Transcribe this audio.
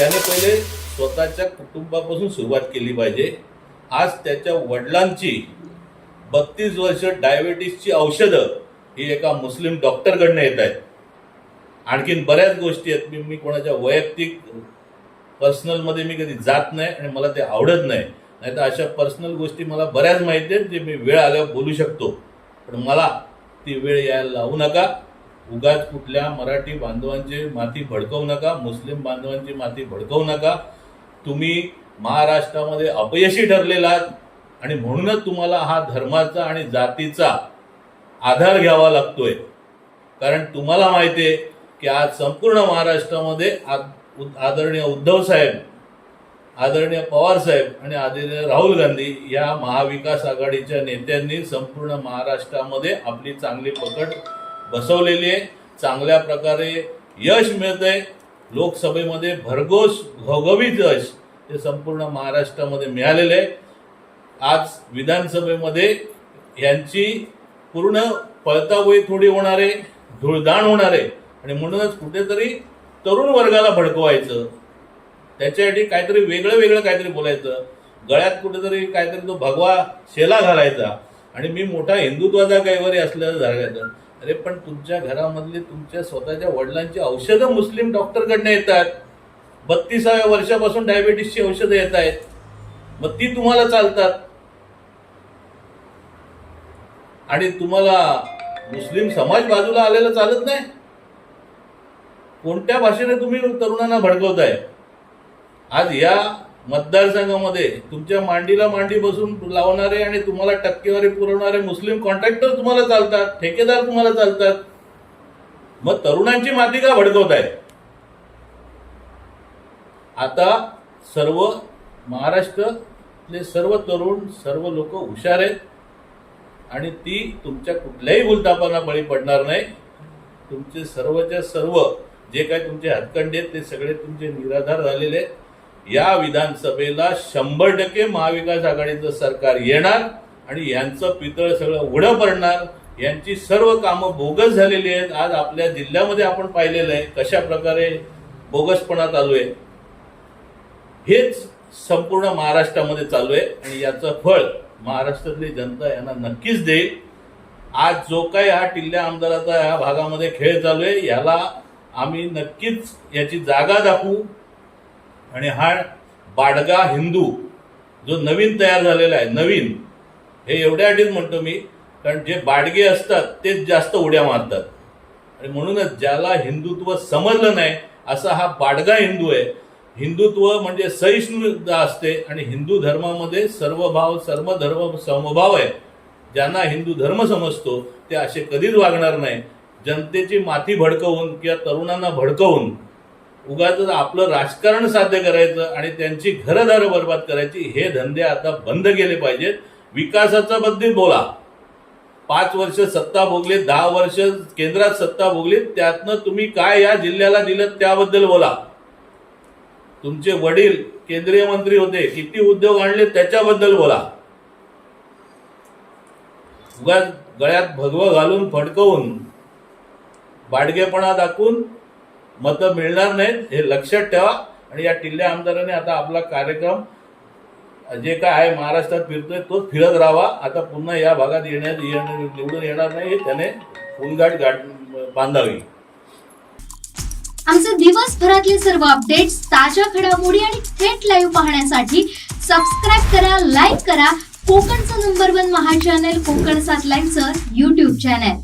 त्याने पहिले स्वतःच्या कुटुंबापासून सुरुवात केली पाहिजे. आज त्याच्या वडिलांची बत्तीस वर्ष डायबिटीसची औषधं ही एका मुस्लिम डॉक्टरकडनं येत आहेत. आणखीन बऱ्याच गोष्टी आहेत. मी मी कोणाच्या वैयक्तिक पर्सनलमध्ये मी कधी जात नाही आणि मला ते आवडत नाही. नाही तर अशा पर्सनल गोष्टी मला बऱ्याच माहिती आहेत जे मी वेळ आल्यावर बोलू शकतो. पण मला ती वेळ यायला लावू नका. उगाच कुठल्या मराठी बांधवांची माती भडकवू नका मुस्लिम बांधवांची माती भडकवू नका. तुम्ही महाराष्ट्रामध्ये अपयशी ठरलेला आहात आणि म्हणूनच तुम्हाला हा धर्माचा आणि जातीचा आधार घ्यावा लागतोय. कारण तुम्हाला माहिती आहे की आज संपूर्ण महाराष्ट्रामध्ये उद- आदरणीय उद्धव साहेब आदरणीय पवार साहेब आणि आदरणीय राहुल गांधी या महाविकास आघाडीच्या नेत्यांनी संपूर्ण महाराष्ट्रामध्ये आपली चांगली पकड बसवलेली आहे. चांगल्या प्रकारे यश मिळतंय. लोकसभेमध्ये भरघोस घवघवीत यश हे संपूर्ण महाराष्ट्रामध्ये मिळालेलं आहे. आज विधानसभेमध्ये यांची पूर्ण पळतावळी थोडी होणार आहे धुळदाण होणार आहे. आणि म्हणूनच कुठेतरी तरुण वर्गाला भडकवायचं. त्याच्यासाठी काहीतरी वेगळं वेगळं काहीतरी बोलायचं. गळ्यात कुठेतरी काहीतरी तो भगवा शेला घालायचा. आणि मी मोठा हिंदुत्वाचा कैवारी असल्याचं झालं. अरे पण तुमच्या घरामधली तुमच्या स्वतःच्या वडिलांची औषधं मुस्लिम डॉक्टरकडनं येतात. बत्तीसाव्या वर्षापासून डायबिटीसची औषधं येत आहेत. मग ती तुम्हाला चालतात. आणि तुम्हाला मुस्लिम समाज बाजूला आलेला चालत नाही? कोणत्या भाषेने तुम्ही तरुणांना भडकवताय? आज या मतदारसंघामध्ये तुमच्या मांडीला मांडी बसून लावणारे आणि तुम्हाला टक्केवारी पुरवणारे मुस्लिम कॉन्ट्रॅक्टर तुम्हाला चालतात ठेकेदार तुम्हाला चालतात. मग तरुणांची माती का भडकवत आहे? आता सर्व महाराष्ट्रातले सर्व तरुण सर्व लोक हुशार आहेत आणि ती तुमच्या कुठल्याही भूलतापांना बळी पडणार नाही. तुमचे सर्वच्या सर्व जे काय तुमचे हातखंडे आहेत ते सगळे तुमचे निराधार झालेले आहेत. या विधानसभेला शंभर टक्के महाविकास आघाडीचं सरकार येणार आणि यांचं पितळ सगळं उघडं पडणार. यांची सर्व कामं बोगस झालेली आहेत. आज आपल्या जिल्ह्यामध्ये आपण पाहिलेलं आहे कशा प्रकारे बोगसपणा चालू आहे. हेच संपूर्ण महाराष्ट्रामध्ये चालू आहे आणि याचं फळ महाराष्ट्रातली जनता यांना नक्कीच देईल. आज जो काही हा टिल्ल्या आमदाराचा या भागामध्ये खेळ चालू आहे याला आम्ही नक्कीच याची जागा दाखवू. आणि हा बाडगा हिंदू जो नवीन तयार झालेला आहे नवीन हे एवढ्यासाठीच म्हणतो मी कारण जे बाडगे असतात तेच जास्त उड्या मारतात. आणि म्हणूनच ज्याला हिंदुत्व समजलं नाही असा हा बाडगा हिंदू आहे. हिंदुत्व म्हणजे सहिष्णुता असते आणि हिंदू धर्मामध्ये सर्व भाव सर्व धर्म समभाव आहे. ज्यांना हिंदू धर्म समजतो ते असे कधीच वागणार नाही. जनतेची माती भडकवून किंवा तरुणांना भडकवून उगाच आपलं राजकारण साध्य करायचं आणि त्यांची घरदारं बर्बाद करायची हे धंदे आता बंद केले पाहिजेत. विकासाचा बद्दल बोला. पाच वर्ष सत्ता भोगली दहा वर्ष केंद्रात सत्ता भोगली त्यातनं तुम्ही काय या जिल्ह्याला दिलं त्याबद्दल बोला. तुमचे वडील केंद्रीय मंत्री होते किती उद्योग आणले त्याच्याबद्दल बोला. उगाच गळ्यात भगवं घालून फडकवून बाडगेपणा दाखवून मतं मिळणार नाहीत हे लक्षात ठेवा. आणि या टिल्ल्या आमदाराने आता आपला कार्यक्रम जे काय आहे महाराष्ट्रात फिरतोय तोच फिरत राहावा. आता पुन्हा या भागात येण्यात निवडून येणार नाही त्याने फुलघाट गाठ बांधावी. आमचे दिवसभरातले सर्व अपडेट्स ताज्या घडामोडी आणि थेट लाईव्ह पाहण्यासाठी सबस्क्राईब करा लाईक करा. कोकणचं नंबर वन महा चॅनल कोकण सात लाईनचं युट्यूब चॅनल